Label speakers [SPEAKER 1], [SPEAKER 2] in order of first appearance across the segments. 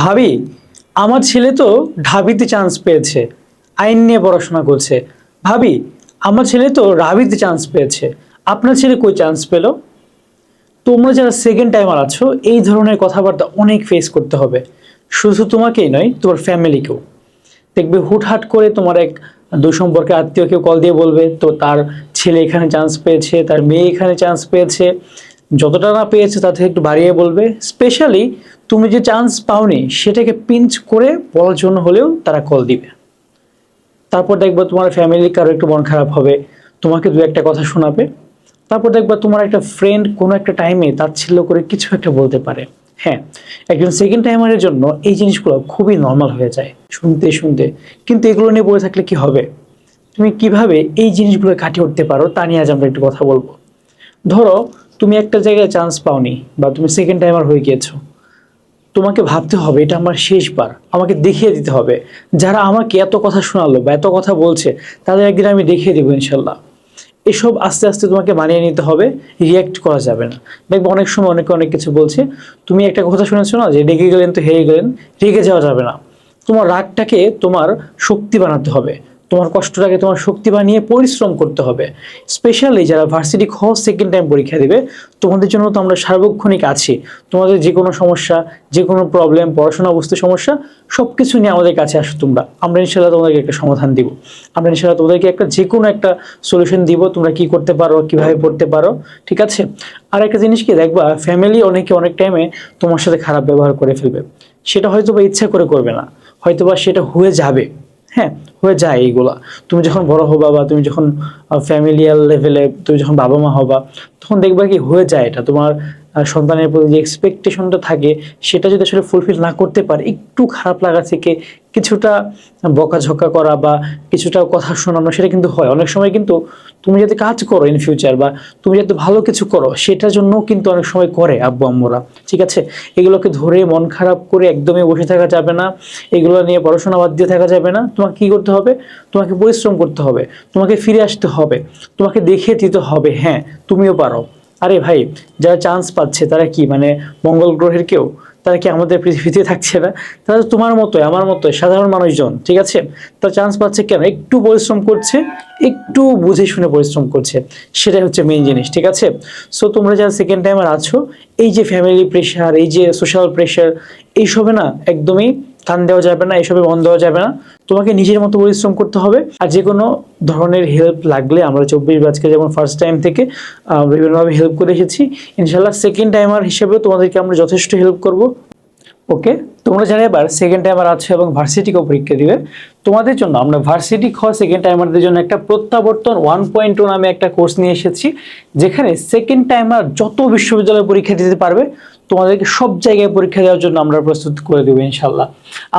[SPEAKER 1] ভাবি, আমার ছেলে তো ঢাবিতে চান্স পেয়েছে, আইন নিয়ে পড়াশোনা করছে। ভাবি, আমার ছেলে তো রাবিতে চান্স পেয়েছে, আপনার ছেলে কই চান্স পেল? তোমরা যারা সেকেন্ড টাইমার আছো, এই ধরনের কথাবার্তা অনেক ফেস করতে হবে। শুধু তোমাকেই নয়, তোমার ফ্যামিলিকেও দেখবে হুটহাট করে তোমার এক দুঃসম্পর্কে আত্মীয় কেউ কল দিয়ে বলবে, তো তার ছেলে এখানে চান্স পেয়েছে, তার মেয়ে এখানে চান্স পেয়েছে। যতটা না পেয়েছে, তার থেকে একটু বাড়িয়ে বলবে। স্পেশালি তুমি যে চান্স পাওনি সেটাকে পিঞ্চ করে বলার জন্য হলেও তারা কল দিবে। তারপর দেখবা তোমার ফ্যামিলি কারও একটু মন খারাপ হবে, তোমাকে দু একটা কথা শোনাবে। তারপর দেখবা তোমার একটা ফ্রেন্ড কোনো একটা টাইমে তাচ্ছিল্য করে কিছু একটা বলতে পারে। হ্যাঁ একজন সেকেন্ড টাইমারের জন্য এই জিনিসগুলো খুবই নর্মাল হয়ে যায়, শুনতে শুনতে। কিন্তু এগুলো নিয়ে বলে থাকলে কি হবে? তুমি কীভাবে এই জিনিসগুলো কাটিয়ে উঠতে পারো তা নিয়ে আজ আমরা একটু কথা বলব। ধরো, তুমি একটা জায়গায় চান্স পাওনি বা তুমি সেকেন্ড টাইমার হয়ে গিয়েছো। তোমাকে ভাবতে হবে, এটা আমার শেষবার। আমাকে দেখিয়ে দিতে হবে। যারা আমাকে এত কথা শোনালো বা এত কথা বলছে, তাদের একদিন আমি দেখিয়ে দেবো ইনশাল্লাহ। এসব আস্তে আস্তে তোমাকে মানিয়ে নিতে হবে রিয়াক্ট করা যাবে না। দেখব অনেক সময় অনেকে অনেক কিছু বলছে, তুমি একটা কথা শুনেছো না যে রেগে গেলেন তো হেরে গেলেন, রেগে যাওয়া যাবে না। তোমার রাগটাকে তোমার শক্তি বানাতে হবে। তোমার কষ্টটাকে তোমার শক্তি বানিয়ে পরিশ্রম করতে হবে। স্পেশালি যারা ভার্সিটি খ সেকেন্ড টাইম পরীক্ষা দেবে, তোমাদের জন্য তো আমরা সার্বক্ষণিক আছি। তোমাদের যে কোনো সমস্যা, যে কোনো প্রবলেম পড়াশোনা বুঝতে সমস্যা সব কিছু নিয়ে আমাদের কাছে আসো তোমরা। আমরা ইনশাল্লাহ তোমাদেরকে একটা সমাধান দিব। আমরা ইনশাল্লাহ তোমাদেরকে একটা যে কোনো একটা সলিউশন দিব, তোমরা কি করতে পারো, কীভাবে পড়তে পারো, ঠিক আছে? আর একটা জিনিস কি, দেখবা ফ্যামিলি অনেকে অনেক টাইমে তোমার সাথে খারাপ ব্যবহার করে ফেলবে। সেটা হয়তো বা ইচ্ছা করে করবে না। হয়তো বা সেটা হয়ে যাবে। হ্যাঁ হয়ে যায় এইগুলা। তুমি যখন বড় হবা বা তুমি যখন ফ্যামিলিয়াল লেভেলে তুমি যখন বাবা মা হবা, তখন দেখবা কি হয়ে যায় এটা। তোমার সন্তানের প্রতি যে এক্সপেকটেশনটা থাকে, সেটা যদি আসলে ফুলফিল না করতে পারে, একটু খারাপ লাগা থেকে কিছুটা বকাঝকা করা বা কিছুটা কথা শোনানো, সেটা কিন্তু হয়। অনেক সময় কিন্তু তুমি যাতে কাজ করো ইন ফিউচার বা তুমি যাতে ভালো কিছু করো, সেটার জন্য কিন্তু অনেক সময় করে আব্বু, আম্মুরা। ঠিক আছে? এগুলোকে ধরে মন খারাপ করে একদমই বসে থাকা যাবে না। এগুলো নিয়ে পড়াশোনা বাদ দিয়ে থাকা যাবে না। তোমাকে কি করতে হবে? তোমাকে পরিশ্রম করতে হবে। তোমাকে ফিরে আসতে হবে। তোমাকে দেখিয়ে দিতে হবে হ্যাঁ তুমিও পারো। আরে ভাই, যারা চান্স পাচ্ছে, তারা কি? মানে মঙ্গল গ্রহের কেউ? তারা কি আমাদের পৃথিবীতে থাকছে না? তারা তোমার মতোই, আমার মতোই, সাধারণ মানুষজন, ঠিক আছে? তারা চান্স পাচ্ছে কেন? একটু পরিশ্রম করছে, একটু বুঝে শুনে পরিশ্রম করছে। সেটাই হচ্ছে মেন জিনিস, ঠিক আছে? সো তোমরা যারা সেকেন্ড টাইমার আছো, এই যে ফ্যামিলি প্রেশার এই যে সোশ্যাল প্রেশার এইসবে না একদমই কান দেওয়া যাবে না এসবে মন দেওয়া যাবে না। তোমাকে নিজের মতো পরিশ্রম করতে হবে আর যে কোনো ধরনের হেল্প লাগলে আমরা চব্বিশ বাজকে যেমন ফার্স্ট টাইম থেকে বিভিন্নভাবে হেল্প করে এসেছি। ইনশাল্লাহ সেকেন্ড টাইমার হিসেবে তোমাদেরকে আমরা যথেষ্ট হেল্প করব। ওকে তোমরা যারা এবার সেকেন্ড টাইমার আছো এবং ভার্সিটিকেও পরীক্ষা দিবে। তোমাদের জন্য আমরা ভার্সিটি খ সেকেন্ড টাইমারদের জন্য একটা প্রত্যাবর্তন ওয়ান পয়েন্ট টু নামে একটা কোর্স নিয়ে এসেছি, যেখানে সেকেন্ড টাইমার যত বিশ্ববিদ্যালয়ে পরীক্ষা দিতে পারবে তোমাদেরকে সব জায়গায় পরীক্ষা দেওয়ার জন্য আমরা প্রস্তুত করে দেবো ইনশাল্লাহ।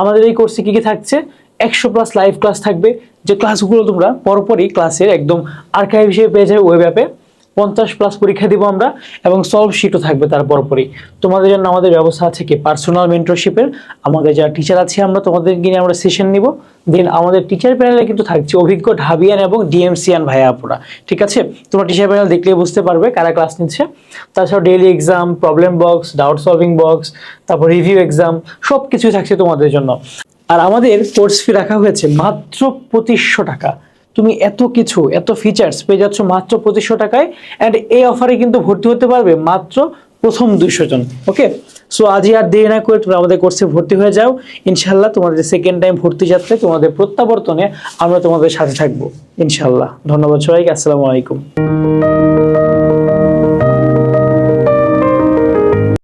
[SPEAKER 1] আমাদের এই কোর্সে কী কী থাকছে? একশো প্লাস লাইভ ক্লাস থাকবে। যে ক্লাসগুলো তোমরা পরপরই ক্লাসের একদম আর্কাইভ হিসেবে পেয়ে যাবে ওয়েব অ্যাপে পঞ্চাশ প্লাস পরীক্ষা দিব আমরা এবং সলভ শিটও থাকবে তার পরপরই। তোমাদের জন্য আমাদের ব্যবস্থা আছে কি? পার্সোনাল মেন্টরশিপের আমাদের যারা টিচার আছে আমরা তোমাদের নিয়ে আমরা সেশন নিব। দেন আমাদের টিচার প্যানেলে কিন্তু থাকছে অভিজ্ঞ ঢাবিয়ান এবং ডিএমসিয়ান ভাইয়া আপুরা। ঠিক আছে? তোমরা টিচার প্যানেল দেখলেই বুঝতে পারবে কারা ক্লাস নিচ্ছে। তাছাড়া daily exam problem box doubt solving box তারপর রিভিউ এক্সাম সব কিছুই থাকছে তোমাদের জন্য। আর আমাদের কোর্স ফি রাখা হয়েছে মাত্র পঁচিশশো টাকা। তুমি এত কিছু, এত ফিচার্স পেয়ে যাচ্ছ মাত্র পঁচিশশো টাকায় অ্যান্ড এই অফারে কিন্তু ভর্তি হতে পারবে মাত্র প্রথম দুইশো জন ওকে সো আজই আর দেরি না করে তুমি আমাদের কোর্সে ভর্তি হয়ে যাও। ইনশাল্লাহ তোমাদের সেকেন্ড টাইম ভর্তি যাত্রায় তোমাদের প্রত্যাবর্তনে আমরা তোমাদের সাথে থাকব ইনশাল্লাহ ধন্যবাদ সবাইকে, আসসালামু আলাইকুম।